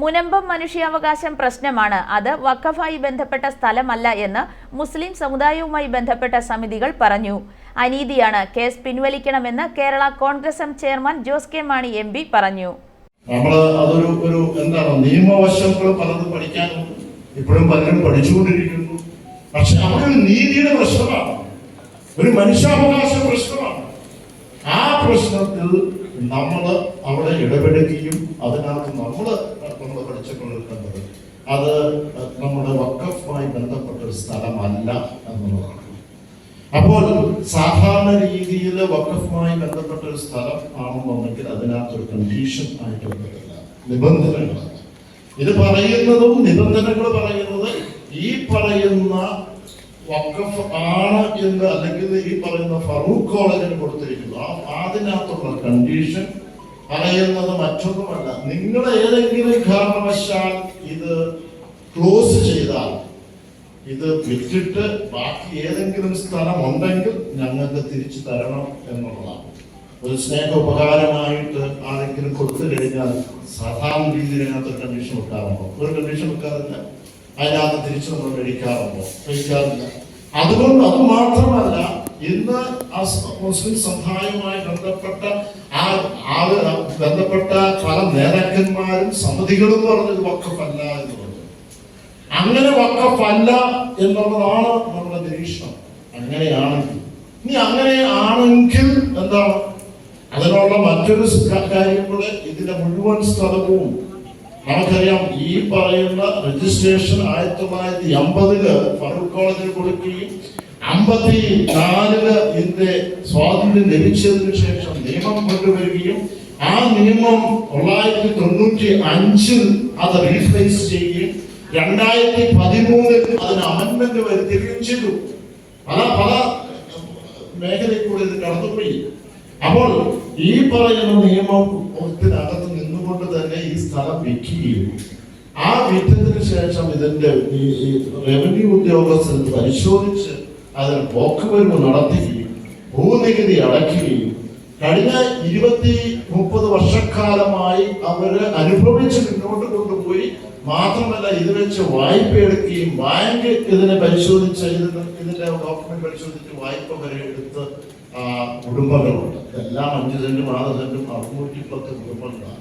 മുനമ്പം മനുഷ്യാവകാശം പ്രശ്നമാണ്. അത് വഖഫായി ബന്ധപ്പെട്ട സ്ഥലമല്ല എന്ന് മുസ്ലിം സമുദായവുമായി ബന്ധപ്പെട്ട സമിതികൾ പറഞ്ഞു. അനീതിയാണ് കേസ് പിൻവലിക്കണമെന്ന് Kerala Congress M chairman Jose K Mani M P പറഞ്ഞു. നമ്മൾ അതൊരു ഒരു എന്താണ് നിയമവശങ്ങൾ പലതും പഠിക്കാനും ഇപ്പോഴും പലരും പഠിച്ചുകൊണ്ടിരിക്കുന്നു. പക്ഷെ ഒരു നീതിയുടെ പ്രശ്നമാണ്. ഒരു മനുഷ്യാവകാശ പ്രശ്നമാണ്. ആ പ്രശ്നത്തിൽ നമ്മൾ അവിടെ ഇടപെടുകയും അതിനകത്ത് നമ്മൾ നമ്മൾ അത് നമ്മുടെ വക്കഫുമായി ബന്ധപ്പെട്ട ഒരു സ്ഥലമല്ല എന്നുള്ളതാണ് അപ്പോൾ സാധാരണ രീതിയിൽ വക്കഫുമായി ബന്ധപ്പെട്ട ഒരു സ്ഥലം ആണെന്നുണ്ടെങ്കിൽ അതിനകത്തൊരു കണ്ടീഷൻ ആയിട്ട് വന്നിട്ടില്ല. നിബന്ധനകളാണ് ഇത് പറയുന്നതും നിബന്ധനകൾ പറയുന്നത് ഈ പറയുന്ന വക്കഫ് ആണ് എന്ന് അല്ലെങ്കിൽ ഈ പറയുന്ന ഫറൂഖ് കോളേജിന് കൊടുത്തിരിക്കുന്നു. അതിനകത്തുള്ള കണ്ടീഷൻ പറയുന്നത് മറ്റൊന്നുമല്ല. നിങ്ങൾ ഏതെങ്കിലും കാരണവശാൽ ഇത് ക്ലോസ് ചെയ്താൽ ഇത് വിറ്റിട്ട് ബാക്കി ഏതെങ്കിലും സ്ഥലം ഉണ്ടെങ്കിൽ ഞങ്ങൾക്ക് തിരിച്ചു തരണം എന്നുള്ളതാണ്. ഒരു സ്നേഹ ഉപകാരമായിട്ട് ആരെങ്കിലും കൊടുത്തു കഴിഞ്ഞാൽ സാധാരണ രീതിയിൽ അതിനകത്ത് വെക്കാറുണ്ടോ? ഒരു കണ്ടീഷൻ വെക്കാറില്ല. അതിനകത്ത് തിരിച്ചു നമ്മൾ കഴിക്കാറുണ്ടോ കഴിക്കാറില്ല അതുകൊണ്ട് അത് മാത്രമല്ല ഇന്ന് മുസ്ലിം സമുദായവുമായി ബന്ധപ്പെട്ട ആ ആൾ ബന്ധപ്പെട്ട പല നേതാക്കന്മാരും സമിതികളും പറഞ്ഞത് വക്കഫല്ല എന്ന് പറഞ്ഞു. അങ്ങനെ വക്കഫല്ല എന്നുള്ളതാണ് നമ്മുടെ നിരീക്ഷണം. അങ്ങനെയാണെങ്കിൽ ഇനി അങ്ങനെ ആണെങ്കിൽ എന്താണ്? അതിനുള്ള മറ്റൊരു കാര്യം കൂടെ ഇതിന്റെ മുഴുവൻ സ്ഥലവും നമുക്കറിയാം. ഈ പറയുന്ന രജിസ്ട്രേഷൻ ആയിരത്തി തൊള്ളായിരത്തി എൺപതിൽ ഫറൂഖ് കോളേജിൽ കൊടുക്കുകയും അമ്പത്തി നാലിൽ ഇതിന്റെ സ്വാതന്ത്ര്യം ലഭിച്ചതിനു ശേഷം നിയമം കൊണ്ടുവരികയും ആ നിയമം തൊള്ളായിരത്തി തൊണ്ണൂറ്റി അഞ്ചിൽ അത് റീഫേസ് ചെയ്യുകയും രണ്ടായിരത്തി പതിമൂന്നിൽ അതിന് അമൻമെന്റ് വരുത്തുകയും ചെയ്തു. പല പല മേഖലയിൽ കൂടെ ഇത് കടന്നുപോയി. അപ്പോൾ ഈ പറയുന്ന നിയമം ഒത്തിനകത്ത് നിന്നുകൊണ്ട് തന്നെ ഈ സ്ഥലം വിൽക്കുകയും ആ വിറ്റതിനു ശേഷം ഇതിന്റെ ഈ റവന്യൂ ഉദ്യോഗസ്ഥർ പരിശോധിച്ച് അതിന് പോക്കുവരവ് നടത്തുകയും ഭൂനികുതി അടയ്ക്കുകയും കഴിഞ്ഞ ഇരുപത്തി മുപ്പത് വർഷക്കാലമായി അവർ അനുഭവിച്ച് മുന്നോട്ട് കൊണ്ടുപോയി. മാത്രമല്ല ഇത് വെച്ച് വായ്പ എടുക്കുകയും ബാങ്ക് ഇതിനെ പരിശോധിച്ച് ഇതിന് ഇതിന്റെ ഡോക്യുമെന്റ് പരിശോധിച്ച് വായ്പ വരെ എടുത്ത് കുടുംബങ്ങളുണ്ട്. എല്ലാം അഞ്ച് സെന്റും ആറ് സെന്റും അറുന്നൂറ്റി പത്ത് കുടുംബങ്ങളാണ്.